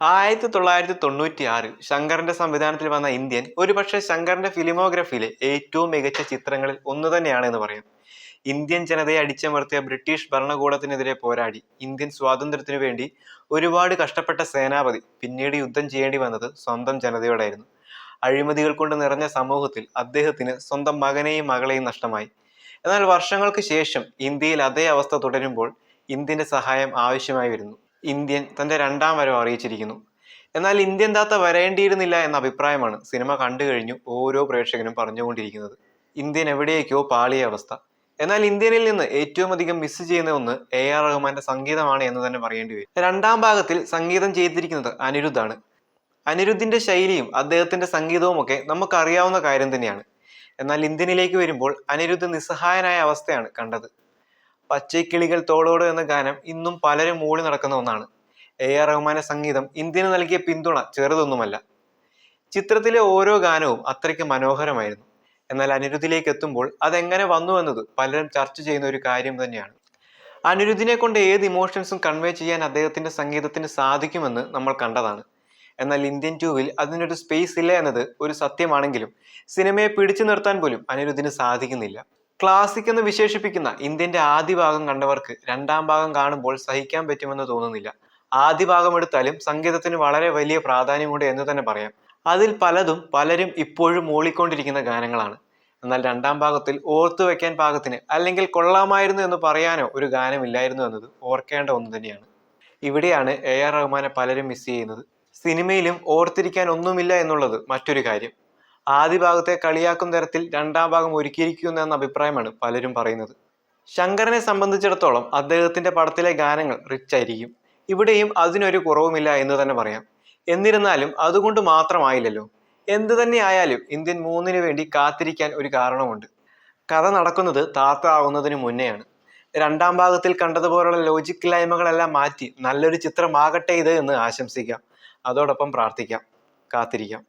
ആയിരത്തി തൊള്ളായിരത്തി തൊണ്ണൂറ്റി ആറിൽ ശങ്കറിന്റെ സംവിധാനത്തിൽ വന്ന ഇന്ത്യൻ ഒരുപക്ഷെ ശങ്കറിന്റെ ഫിലിമോഗ്രഫിയിലെ ഏറ്റവും മികച്ച ചിത്രങ്ങളിൽ ഒന്ന് തന്നെയാണ് എന്ന് പറയാം. ഇന്ത്യൻ ജനതയെ അടിച്ചമർത്തിയ ബ്രിട്ടീഷ് ഭരണകൂടത്തിനെതിരെ പോരാടി ഇന്ത്യൻ സ്വാതന്ത്ര്യത്തിനു വേണ്ടി ഒരുപാട് കഷ്ടപ്പെട്ട സേനാപതി പിന്നീട് യുദ്ധം ചെയ്യേണ്ടി വന്നത് സ്വന്തം ജനതയോടായിരുന്നു. അഴിമതികൾ കൊണ്ട് നിറഞ്ഞ സമൂഹത്തിൽ അദ്ദേഹത്തിന് സ്വന്തം മകനെയും മകളെയും നഷ്ടമായി. എന്നാൽ വർഷങ്ങൾക്ക് ശേഷം ഇന്ത്യയിൽ അതേ അവസ്ഥ തുടരുമ്പോൾ ഇന്ത്യന്റെ സഹായം ആവശ്യമായി വരുന്നു. ഇന്ത്യൻ തന്റെ രണ്ടാം വരവ് അറിയിച്ചിരിക്കുന്നു. എന്നാൽ ഇന്ത്യൻ താത്ത വരേണ്ടിയിരുന്നില്ല എന്ന അഭിപ്രായമാണ് സിനിമ കണ്ടു കഴിഞ്ഞു ഓരോ പ്രേക്ഷകനും പറഞ്ഞുകൊണ്ടിരിക്കുന്നത്. ഇന്ത്യൻ എവിടേക്കോ പാളിയ അവസ്ഥ. എന്നാൽ ഇന്ത്യനിൽ നിന്ന് ഏറ്റവും അധികം മിസ് ചെയ്യുന്ന ഒന്ന് എ ആർ റഹ്മാന്റെ സംഗീതമാണ് എന്ന് തന്നെ പറയേണ്ടി വരും. രണ്ടാം ഭാഗത്തിൽ സംഗീതം ചെയ്തിരിക്കുന്നത് അനിരുദ്ധാണ്. അനിരുദ്ധിന്റെ ശൈലിയും അദ്ദേഹത്തിന്റെ സംഗീതവും ഒക്കെ നമുക്കറിയാവുന്ന കാര്യം തന്നെയാണ്. എന്നാൽ ഇന്ത്യനിലേക്ക് വരുമ്പോൾ അനിരുദ്ധ് നിസ്സഹായനായ അവസ്ഥയാണ് കണ്ടത്. പച്ചക്കിളികൾ തോളോട് എന്ന ഗാനം ഇന്നും പലരും മൂളി നടക്കുന്ന ഒന്നാണ്. എ. ആർ. റഹ്മാന്റെ സംഗീതം ഇന്ത്യന് നൽകിയ പിന്തുണ ചെറുതൊന്നുമല്ല. ചിത്രത്തിലെ ഓരോ ഗാനവും അത്രയ്ക്ക് മനോഹരമായിരുന്നു. എന്നാൽ അനിരുദ്ധിലേക്ക് എത്തുമ്പോൾ അതെങ്ങനെ വന്നു എന്നത് പലരും ചർച്ച ചെയ്യുന്ന ഒരു കാര്യം തന്നെയാണ്. അനിരുദ്ധിനെ കൊണ്ട് ഏത് ഇമോഷൻസും കൺവേ ചെയ്യാൻ അദ്ദേഹത്തിന്റെ സംഗീതത്തിന് സാധിക്കുമെന്ന് നമ്മൾ കണ്ടതാണ്. എന്നാൽ ഇന്ത്യൻ ടൂവിൽ അതിനൊരു സ്പേസ് ഇല്ല എന്നത് ഒരു സത്യമാണെങ്കിലും സിനിമയെ പിടിച്ചു നിർത്താൻ പോലും അനിരുദ്ധിന് സാധിക്കുന്നില്ല. ക്ലാസിക് എന്ന് വിശേഷിപ്പിക്കുന്ന ഇന്ത്യന്റെ ആദ്യ ഭാഗം കണ്ടവർക്ക് രണ്ടാം ഭാഗം കാണുമ്പോൾ സഹിക്കാൻ പറ്റുമെന്ന് തോന്നുന്നില്ല. ആദ്യ ഭാഗം എടുത്താലും സംഗീതത്തിന് വളരെ വലിയ പ്രാധാന്യമുണ്ട് എന്ന് തന്നെ പറയാം. അതിൽ പലതും പലരും ഇപ്പോഴും മൂളിക്കൊണ്ടിരിക്കുന്ന ഗാനങ്ങളാണ്. എന്നാൽ രണ്ടാം ഭാഗത്തിൽ ഓർത്തു വെക്കാൻ പാകത്തിന് അല്ലെങ്കിൽ കൊള്ളാമായിരുന്നു എന്ന് പറയാനോ ഒരു ഗാനമില്ലായിരുന്നു എന്നത് ഓർക്കേണ്ട ഒന്ന് തന്നെയാണ്. ഇവിടെയാണ് എ ആർ റഹ്മാനെ പലരും മിസ് ചെയ്യുന്നത്. സിനിമയിലും ഓർത്തിരിക്കാൻ ഒന്നുമില്ല എന്നുള്ളത് മറ്റൊരു കാര്യം. ആദ്യ ഭാഗത്തെ കളിയാക്കും തരത്തിൽ രണ്ടാം ഭാഗം ഒരുക്കിയിരിക്കുന്നു എന്ന അഭിപ്രായമാണ് പലരും പറയുന്നത്. ശങ്കരനെ സംബന്ധിച്ചിടത്തോളം അദ്ദേഹത്തിന്റെ പടത്തിലെ ഗാനങ്ങൾ റിച്ച് ആയിരിക്കും. ഇവിടെയും അതിനൊരു കുറവുമില്ല എന്ന് തന്നെ പറയാം. എന്നിരുന്നാലും അതുകൊണ്ട് മാത്രമായില്ലല്ലോ. എന്തു തന്നെ ആയാലും ഇന്ത്യൻ മൂന്നിന് വേണ്ടി കാത്തിരിക്കാൻ ഒരു കാരണമുണ്ട്. കഥ നടക്കുന്നത് താത്ത ആവുന്നതിന് മുന്നെയാണ്. രണ്ടാം ഭാഗത്തിൽ കണ്ടതുപോലുള്ള ലോജിക് ലൈമകളെല്ലാം മാറ്റി നല്ലൊരു ചിത്രമാകട്ടെ ഇത് എന്ന് ആശംസിക്കാം. അതോടൊപ്പം പ്രാർത്ഥിക്കാം. കാത്തിരിക്കാം.